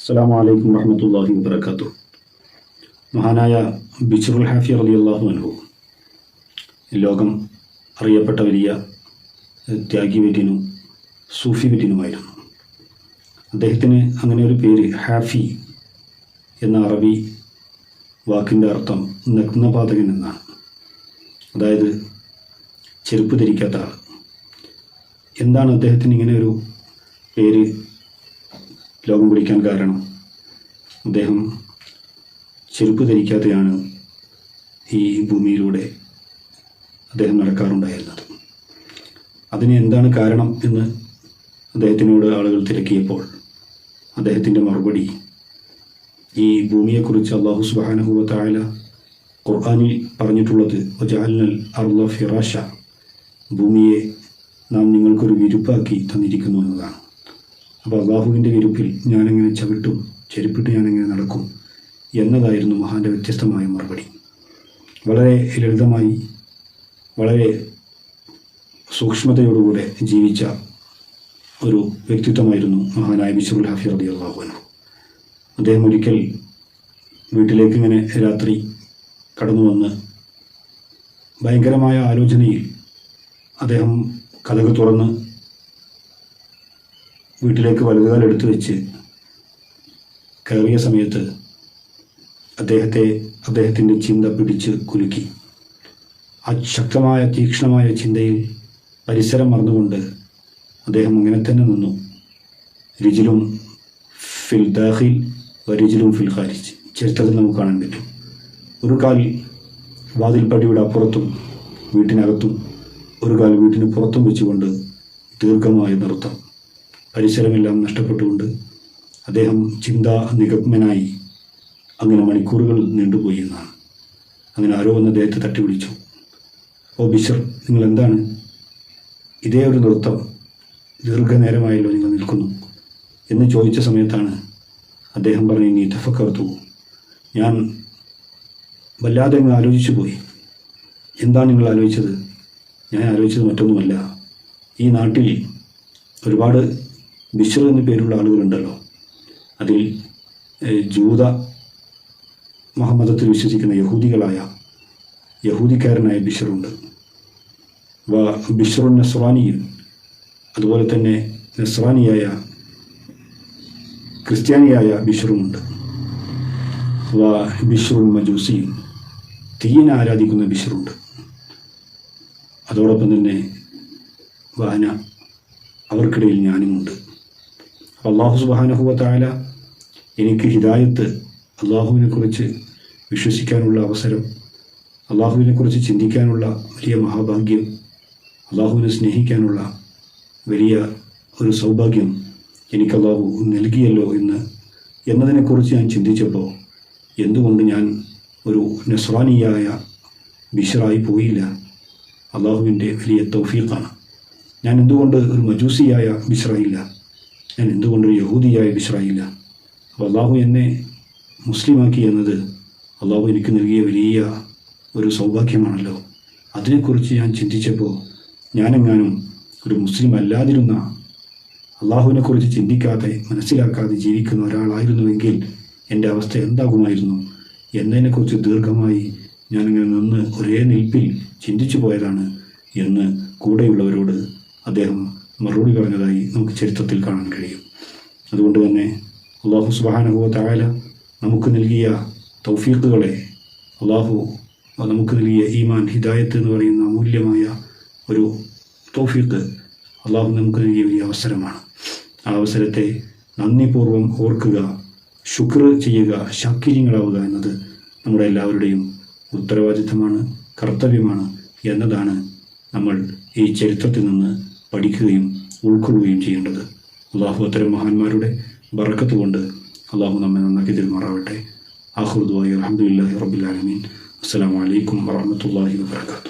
അസ്സാം വലൈക്കും വറഹമത്തല്ലാഹി വബർക്കാത്തു മഹാനായ ബിച്ചുറുൽ ഹാഫി അലി അള്ളാഹു അനുഭവം ലോകം അറിയപ്പെട്ട വലിയ ത്യാഗി വെറ്റിനും സൂഫി വെറ്റിനുമായിരുന്നു അദ്ദേഹത്തിന് അങ്ങനെ ഒരു പേര് ഹാഫി എന്ന അറബി വാക്കിന്റെ അർത്ഥം നഗ്നപാതകൻ എന്നാണ്. അതായത് ചെരുപ്പ് ധരിക്കാത്ത ആൾ. എന്താണ് അദ്ദേഹത്തിന് ഇങ്ങനെ ഒരു പേര് ലോകം വിളിക്കാൻ കാരണം അദ്ദേഹം ചെരുപ്പ് ധരിക്കാതെയാണ് ഈ ഭൂമിയിലൂടെ അദ്ദേഹം നടക്കാറുണ്ടായിരുന്നത്. അതിന് എന്താണ് കാരണം എന്ന് അദ്ദേഹത്തിനോട് ആളുകൾ തിരക്കിയപ്പോൾ അദ്ദേഹത്തിന്റെ മറുപടി ഈ ഭൂമിയെക്കുറിച്ച് അള്ളാഹു സുബാനഹുബത്തായ ഖുർആാനിൽ പറഞ്ഞിട്ടുള്ളത് ഒജാലിനൽ അർല ഫിറാഷ ഭൂമിയെ നാം നിങ്ങൾക്കൊരു വിരുപ്പാക്കി തന്നിരിക്കുന്നു എന്നതാണ്. അപ്പോൾ അള്ളാഹുവിന്റെ വിരുപ്പിൽ ഞാനെങ്ങനെ ചവിട്ടും ചെരുപ്പിട്ട് ഞാനെങ്ങനെ നടക്കും എന്നതായിരുന്നു മഹാന്റെ വ്യത്യസ്തമായ മറുപടി. വളരെ ലളിതമായി വളരെ സൂക്ഷ്മതയോടുകൂടെ ജീവിച്ച ഒരു വ്യക്തിത്വമായിരുന്നു മഹാനായ ബിഷുൽ ഹാഫി റബി അള്ളാഹുവിന് അദ്ദേഹം ഒരിക്കൽ വീട്ടിലേക്ക് ഇങ്ങനെ രാത്രി കടന്നു വന്ന് ഭയങ്കരമായ ആലോചനയിൽ അദ്ദേഹം കഥക് തുറന്ന് വീട്ടിലേക്ക് വലതുകാൽ എടുത്തു വെച്ച് കയറിയ സമയത്ത് അദ്ദേഹത്തെ അദ്ദേഹത്തിന്റെ ചിന്ത പിടിച്ച് കുലുക്കി. ആ ശക്തമായ തീക്ഷ്ണമായ ചിന്തയിൽ പരിസരം മറന്നുകൊണ്ട് അദ്ദേഹം അങ്ങനെ തന്നെ നിന്നു. രുചിലും ഫിൽ ദാഹിൽ വരിജിലും ഫിൽ ഖാരിജ്. ചരിത്രത്തിൽ നമുക്ക് കാണാൻ പറ്റും. ഒരു കാൽ വാതിൽപ്പടിയുടെ അപ്പുറത്തും വീട്ടിനകത്തും ഒരു കാൽ വീട്ടിന് പുറത്തും വെച്ചുകൊണ്ട് ദീർഘമായ നൃത്തം. പരിസരമെല്ലാം നഷ്ടപ്പെട്ടുകൊണ്ട് അദ്ദേഹം ചിന്താ നിഗമനായി അങ്ങനെ മണിക്കൂറുകൾ നീണ്ടുപോയി എന്നാണ്. അങ്ങനെ ആരോ വന്ന് അദ്ദേഹത്തെ തട്ടി വിളിച്ചു ഓ ബിഷർ നിങ്ങൾ എന്താണ് ഇതേ ഒരു നൃത്തം ദീർഘനേരമായല്ലോ നിങ്ങൾ നിൽക്കുന്നു എന്ന് ചോദിച്ച സമയത്താണ് അദ്ദേഹം പറഞ്ഞു നീ തഫക്കർത്തു ഞാൻ വല്ലാതെ അങ്ങ് ആലോചിച്ചു പോയി. എന്താണ് നിങ്ങൾ ആലോചിച്ചത്? ഞാൻ ആലോചിച്ചത് മറ്റൊന്നുമല്ല. ഈ നാട്ടിൽ ഒരുപാട് ബിഷർ എന്ന പേരുള്ള ആളുകളുണ്ടല്ലോ. അതിൽ ജൂത മഹമ്മദത്തിൽ വിശ്വസിക്കുന്ന യഹൂദികളായ യഹൂദിക്കാരനായ ബിഷറുണ്ട്. വ ബിഷറുൻ നസ്രാനിയും അതുപോലെ തന്നെ നസ്രാനിയായ ക്രിസ്ത്യാനിയായ ബിഷറുമുണ്ട്. വ ബിഷറുൻ മജൂസിയും തീയനെ ആരാധിക്കുന്ന ബിഷറുണ്ട്. അതോടൊപ്പം തന്നെ വാന അവർക്കിടയിൽ ഞാനുമുണ്ട്. അള്ളാഹു സുബാനഹുവത്തായ എനിക്ക് ഹിദായത്ത് അള്ളാഹുവിനെ കുറിച്ച് വിശ്വസിക്കാനുള്ള അവസരം അള്ളാഹുവിനെ കുറിച്ച് ചിന്തിക്കാനുള്ള വലിയ മഹാഭാഗ്യം അള്ളാഹുവിനെ സ്നേഹിക്കാനുള്ള വലിയ ഒരു സൗഭാഗ്യം എനിക്ക് അള്ളാഹു നൽകിയല്ലോ എന്ന് എന്നതിനെക്കുറിച്ച് ഞാൻ ചിന്തിച്ചപ്പോൾ എന്തുകൊണ്ട് ഞാൻ ഒരു നസ്രാനിയായ ബിഷറായി പോയില്ല? അള്ളാഹുവിന്റെ വലിയ തൗഫീഖാണ്. ഞാൻ എന്തുകൊണ്ട് ഒരു മജൂസിയായ ബിഷറായില്ല ഞാൻ എന്തുകൊണ്ടൊരു യഹൂദിയായി ബിഷറായില്ല അപ്പോൾ അള്ളാഹു എന്നെ മുസ്ലിമാക്കി എന്നത് അള്ളാഹു എനിക്ക് നൽകിയ വലിയ ഒരു സൗഭാഗ്യമാണല്ലോ. അതിനെക്കുറിച്ച് ഞാൻ ചിന്തിച്ചപ്പോൾ ഞാനെങ്ങാനും ഒരു മുസ്ലിം അല്ലാതിരുന്ന അള്ളാഹുവിനെക്കുറിച്ച് ചിന്തിക്കാതെ മനസ്സിലാക്കാതെ ജീവിക്കുന്ന ഒരാളായിരുന്നുവെങ്കിൽ എന്റെ അവസ്ഥ എന്താകുമായിരുന്നു? എന്നതിനെക്കുറിച്ച് ദീർഘമായി ഞാനിങ്ങനെ നിന്ന് ഒരേ നിൽപ്പിൽ ചിന്തിച്ചു പോയതാണ് എന്ന് കൂടെയുള്ളവരോട് അദ്ദേഹം മറുപടി പറഞ്ഞതായി നമുക്ക് ചരിത്രത്തിൽ കാണാൻ കഴിയും. അതുകൊണ്ട് തന്നെ അള്ളാഹു സുബാനഹുവ തായാല നമുക്ക് നൽകിയ തൗഫീഖുകളെ അള്ളാഹു നമുക്ക് നൽകിയ ഈമാൻ ഹിദായത്ത് എന്ന് പറയുന്ന അമൂല്യമായ ഒരു തൗഫീഖ് അള്ളാഹു നമുക്ക് നൽകിയ വലിയ അവസരമാണ്. ആ അവസരത്തെ നന്ദിപൂർവം ഓർക്കുക ശുക്ർ ചെയ്യുക ശാക്കിര്യങ്ങളാവുക എന്നത് നമ്മുടെ എല്ലാവരുടെയും ഉത്തരവാദിത്തമാണ് കർത്തവ്യമാണ് എന്നതാണ് നമ്മൾ ഈ ചരിത്രത്തിൽ നിന്ന് പഠിക്കുകയും ഉൾക്കൊള്ളുകയും ചെയ്യേണ്ടത്. അള്ളാഹു അത്തരം മഹാന്മാരുടെ ബറക്കത്ത് കൊണ്ട് അള്ളാഹു നമ്മെ നന്നാക്കി തിരുമാറാവട്ടെ. ആഹുദുവായി അലഹമുല്ലാഹി റബുലാലമീൻ അസ്സാം വലൈക്കും വാഹമത്തല്ലാഹി വാബർക്കാത്തു